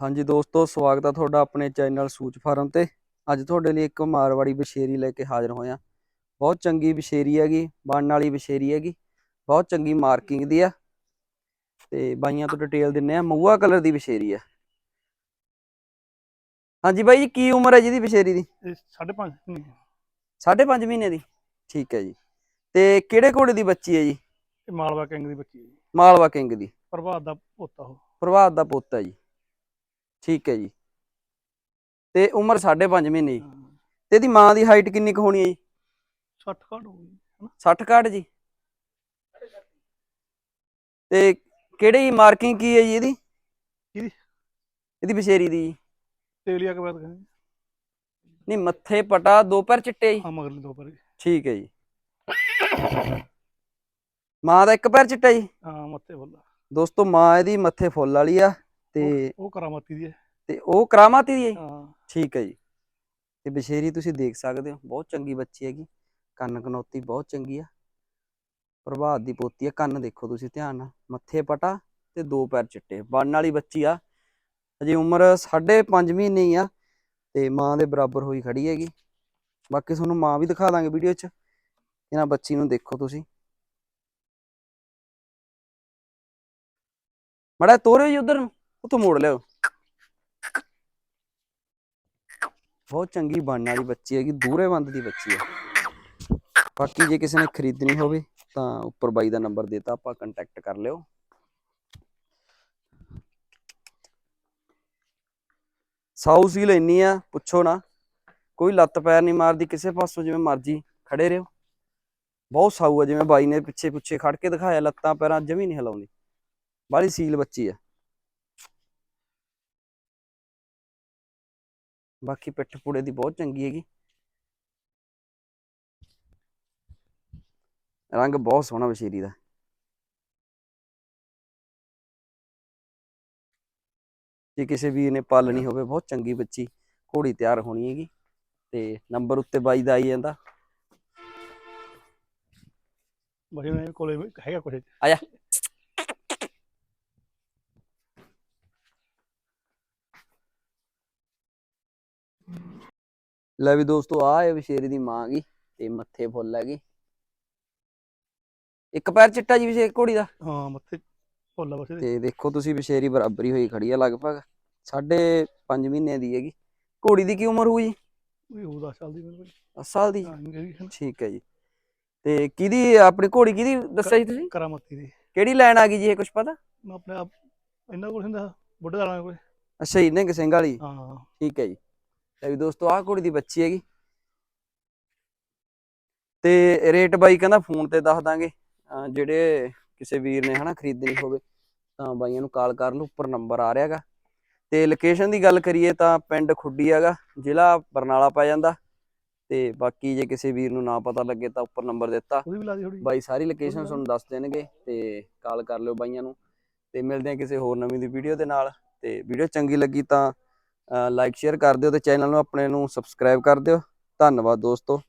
ਹਾਂਜੀ ਦੋਸਤੋ ਸਵਾਗਤ ਹੈ ਤੁਹਾਡਾ ਆਪਣੇ ਚੈਨਲ ਸੂਚ ਫਾਰਮ ਤੇ। ਅੱਜ ਤੁਹਾਡੇ ਲਈ ਇੱਕ ਮਾਰਵਾੜੀ ਬਸ਼ੇਰੀ ਲੈ ਕੇ ਹਾਜ਼ਰ ਹੋਇਆ। ਬਹੁਤ ਚੰਗੀ ਬਸ਼ੇਰੀ ਹੈਗੀ ਬਣਨ ਵਾਲੀ ਬਸ਼ੇਰੀ ਹੈਗੀ ਬਹੁਤ ਚੰਗੀ ਮਾਰਕਿੰਗ ਦੀ ਆ। ਤੇ ਬਾਈਆਂ ਤੋਂ ਡਿਟੇਲ ਦਿੰਨੇ ਆ ਮਊਆ ਕਲਰ ਦੀ ਬਸ਼ੇਰੀ ਆ। ਹਾਂਜੀ ਬਾਈ ਜੀ ਕੀ ਉਮਰ ਹੈ ਜਿਹਦੀ ਬਸ਼ੇਰੀ ਦੀ? ਇਹ ਸਾਢੇ ਪੰਜ ਮਹੀਨੇ। 5.5 ਮਹੀਨੇ ਦੀ? ਠੀਕ ਹੈ ਜੀ। ਤੇ ਕਿਹੜੇ ਘੋੜੇ ਦੀ ਬੱਚੀ ਹੈ ਜੀ? ਮਾਲਵਾ ਕਿੰਗ ਦੀ ਬੱਚੀ ਹੈ ਜੀ। ਮਾਲਵਾ ਕਿੰਗ ਦੀ। ਪ੍ਰਭਾਤ ਦਾ ਪੋਤਾ ਉਹ। ਪ੍ਰਭਾਤ ਦਾ ਪੁੱਤ ਹੈ ਜੀ। ਠੀਕ ਹੈ ਜੀ। ਤੇ ਉਮਰ 5.5 ਮਹੀਨੇ ਜੀ। ਤੇ ਇਹਦੀ ਮਾਂ ਦੀ ਹਾਈਟ ਕਿੰਨੀ ਕੁ ਹੋਣੀ ਹੈ ਜੀ? 60 ਘੱਟ ਹੋ ਗਈ ਹਨਾ? 60 ਕਾਠ ਜੀ। ਤੇ ਕਿਹੜੀ ਮਾਰਕਿੰਗ ਕੀ ਹੈ ਜੀ ਇਹਦੀ? ਕਿਹਦੀ? ਇਹਦੀ ਬਸ਼ੇਰੀ ਦੀ ਜੀ। ਤੇਲੀਆ ਕੇ ਬਾਅਦ ਕਹਿੰਦੇ ਨਹੀਂ ਮੱਥੇ ਪਟਾ ਦੋ ਪੈਰ ਚਿੱਟੇ ਜੀ। ਹਾਂ ਮਗਰਲੇ ਦੋ ਪਰ। ਠੀਕ ਹੈ ਜੀ। ਮਾਂ ਦਾ ਇੱਕ ਪੈਰ ਚਿੱਟਾ ਜੀ। ਹਾਂ ਮੱਥੇ ਫੁੱਲ ਦੋਸਤੋ ਮਾਂ ਇਹਦੀ ਮੱਥੇ ਫੁੱਲ ਵਾਲੀ ਆ। ਤੇ ਉਹ ਕਰਾਮਾਤੀ ਦੀ ਹੈ। ਤੇ ਉਹ ਕਰਾਮਾਤੀ ਦੀ ਹੈ? ਹਾਂ। ਠੀਕ ਹੈ ਜੀ। ਤੇ ਬਸ਼ੇਰੀ ਤੁਸੀਂ ਦੇਖ ਸਕਦੇ ਹੋ ਬਹੁਤ ਚੰਗੀ ਬੱਚੀ ਹੈਗੀ। ਕੰਨ ਕਨੌਤੀ ਬਹੁਤ ਚੰਗੀ ਆ। ਪ੍ਰਭਾਤ ਦੀ ਪੋਤੀ ਆ। ਕੰਨ ਦੇਖੋ ਤੁਸੀਂ ਧਿਆਨ ਨਾਲ। ਮੱਥੇ ਪਟਾ ਤੇ ਦੋ ਪੈਰ ਚਿੱਟੇ। ਬਣਨ ਵਾਲੀ ਬੱਚੀ ਆ। ਅਜੇ ਉਮਰ 5.5 ਮਹੀਨੇ ਹੀ ਆ ਤੇ ਮਾਂ ਦੇ ਬਰਾਬਰ ਹੋਈ ਖੜੀ ਹੈਗੀ। ਬਾਕੀ ਤੁਹਾਨੂੰ ਮਾਂ ਵੀ ਦਿਖਾ ਦਾਂਗੇ ਵੀਡੀਓ 'ਚ। ਇਹਨਾਂ ਬੱਚੀ ਨੂੰ ਦੇਖੋ ਤੁਸੀਂ। ਮੜਾ ਤੋਰਿਓ ਜੀ ਉਧਰ ਨੂੰ। ਉਤੋਂ ਮੋੜ ਲਿਓ ਬਹੁਤ ਚੰਗੀ ਬਣਨ ਵਾਲੀ ਬੱਚੀ ਹੈਗੀ, ਦੂਰੇ ਬੰਦ ਦੀ ਬੱਚੀ ਹੈ। ਬਾਕੀ ਜੇ ਕਿਸੇ ਨੇ ਖਰੀਦਣੀ ਹੋਵੇ, ਤਾਂ ਉੱਪਰ ਬਾਈ ਦਾ ਨੰਬਰ ਦੇਤਾ, ਆਪਾਂ ਕੰਟੈਕਟ ਕਰ ਲਿਓ। ਸਾਊ ਸੀਲ ਇੰਨੀ ਆ, ਪੁੱਛੋ ਨਾ। ਕੋਈ ਲੱਤ ਪੈਰ ਨਹੀਂ ਮਾਰਦੀ, ਕਿਸੇ ਪਾਸੋਂ ਜਿਵੇਂ ਮਰਜ਼ੀ ਖੜੇ ਰਹੋ। ਬਹੁਤ ਸਾਊ ਆ, ਜਿਵੇਂ ਬਾਈ ਨੇ ਪਿੱਛੇ ਪੁੱਛੇ ਖੜ ਕੇ ਦਿਖਾਇਆ ਲੱਤਾਂ ਪੈਰਾਂ ਜਮੀ ਨਹੀਂ ਹਿਲਾਉਂਦੀ। ਬਾਹਲੀ ਸੀਲ ਬੱਚੀ ਆ। ਬਾਕੀ ਪਿੱਠ ਪੁੜੇ ਦੀ ਬਹੁਤ ਚੰਗੀ ਹੈਗੀ। ਰੰਗ ਬਹੁਤ ਸੋਹਣਾ ਬਸ਼ੀਰੀ ਦਾ। ਜੇ ਕਿਸੇ ਵੀਰ ਨੇ ਪਾਲਣੀ ਹੋਵੇ ਬਹੁਤ ਚੰਗੀ ਬੱਚੀ ਘੋੜੀ ਤਿਆਰ ਹੋਣੀ ਹੈਗੀ ਤੇ ਨੰਬਰ ਉੱਤੇ ਬਾਈ ਦਾ ਆਈ ਜਾਂਦਾ। ਬੜੇ ਨੇ ਕੋਲੇ ਹੈਗਾ ਕੁਛ? ਆਜਾ ਲੈ ਵੀ ਦੋਸਤੋ ਆ ਇਹ ਵਿਸ਼ੇਰੀ ਦੀ ਮਾਂ ਗੀ ਤੇ ਮੱਥੇ ਫੁੱਲ ਹੈਗੀ ਇੱਕ ਪੈਰ ਚਿੱਟਾ ਜੀ ਵਿਸ਼ੇਰ ਘੋੜੀ ਦਾ। ਹਾਂ ਮੱਥੇ ਫੁੱਲ ਬਸ ਤੇ ਦੇਖੋ ਤੁਸੀਂ ਵਿਸ਼ੇਰੀ ਬਰਾਬਰੀ ਹੋਈ ਖੜੀ ਆ ਲਗਭਗ ਸਾਢੇ 5 ਮਹੀਨੇ ਦੀ ਹੈਗੀ। ਘੋੜੀ ਦੀ ਕੀ ਉਮਰ ਹੋਊ ਜੀ? ਉਹ ਉਹ 10 ਸਾਲ ਦੀ ਮੈਨੂੰ 10 ਸਾਲ ਦੀ? ਹਾਂ ਠੀਕ ਹੈ ਜੀ। ਤੇ ਕਿਹਦੀ ਆਪਣੀ ਘੋੜੀ ਕਿਹਦੀ ਦੱਸਿਆ ਜੀ ਤੁਸੀਂ? ਕਰਾਮਾਤੀ ਦੀ। ਕਿਹੜੀ ਲਾਈਨ ਆ ਗਈ ਜੀ ਇਹ ਕੁਝ ਪਤਾ? ਮੈਂ ਆਪਣੇ ਆਪ ਇਹਨਾਂ ਕੋਲ ਹੁੰਦਾ ਬੁੱਢੇ ਵਾਲਾ ਕੋਲ। ਅੱਛਾ ਜੀ ਨਿੰਗ ਸਿੰਘ ਵਾਲੀ। ਹਾਂ। ਠੀਕ ਹੈ ਜੀ। ਲੈ ਵੀ ਦੋਸਤੋ ਆਹ ਕੁੜੀ ਦੀ ਬੱਚੀ ਹੈਗੀ। ਤੇ ਰੇਟ ਬਾਈ ਕਹਿੰਦਾ ਫੋਨ ਤੇ ਦੱਸ ਦਾਂਗੇ। ਜਿਹੜੇ ਕਿਸੇ ਵੀਰ ਨੇ ਹਨਾ ਖਰੀਦਣੀ ਹੋਵੇ ਤਾਂ ਬਾਈਆਂ ਨੂੰ ਕਾਲ ਕਰ ਲਓ ਉੱਪਰ ਨੰਬਰ ਆ ਰਿਹਾਗਾ ਤੇ ਲੋਕੇਸ਼ਨ ਦੀ ਗੱਲ ਕਰੀਏ ਤਾਂ ਪਿੰਡ ਖੁੱਡੀ ਹੈਗਾ ਜ਼ਿਲ੍ਹਾ ਬਰਨਾਲਾ ਪੈ ਜਾਂਦਾ। ਤੇ ਬਾਕੀ ਜੇ ਕਿਸੇ ਵੀਰ ਨੂੰ ਨਾ ਪਤਾ ਲੱਗੇ ਤਾਂ ਉੱਪਰ ਨੰਬਰ ਦਿੱਤਾ। ਬਾਈ ਸਾਰੀ ਲੋਕੇਸ਼ਨ ਤੁਹਾਨੂੰ ਦੱਸ ਦੇਣਗੇ ਤੇ ਕਾਲ ਕਰ ਲਿਓ ਬਾਈਆਂ ਨੂੰ। ਤੇ ਮਿਲਦੇ ਆ ਕਿਸੇ ਹੋਰ ਨਵੀਂ ਦੀ ਵੀਡੀਓ ਦੇ ਨਾਲ। ਤੇ ਵੀਡੀਓ ਚੰਗੀ ਲੱਗੀ ਤਾਂ ਲਾਈਕ ਸ਼ੇਅਰ ਕਰ ਦਿਓ ਤੇ ਚੈਨਲ ਨੂੰ ਆਪਣੇ ਨੂੰ ਸਬਸਕ੍ਰਾਈਬ ਕਰ ਦਿਓ। ਧੰਨਵਾਦ ਦੋਸਤੋ।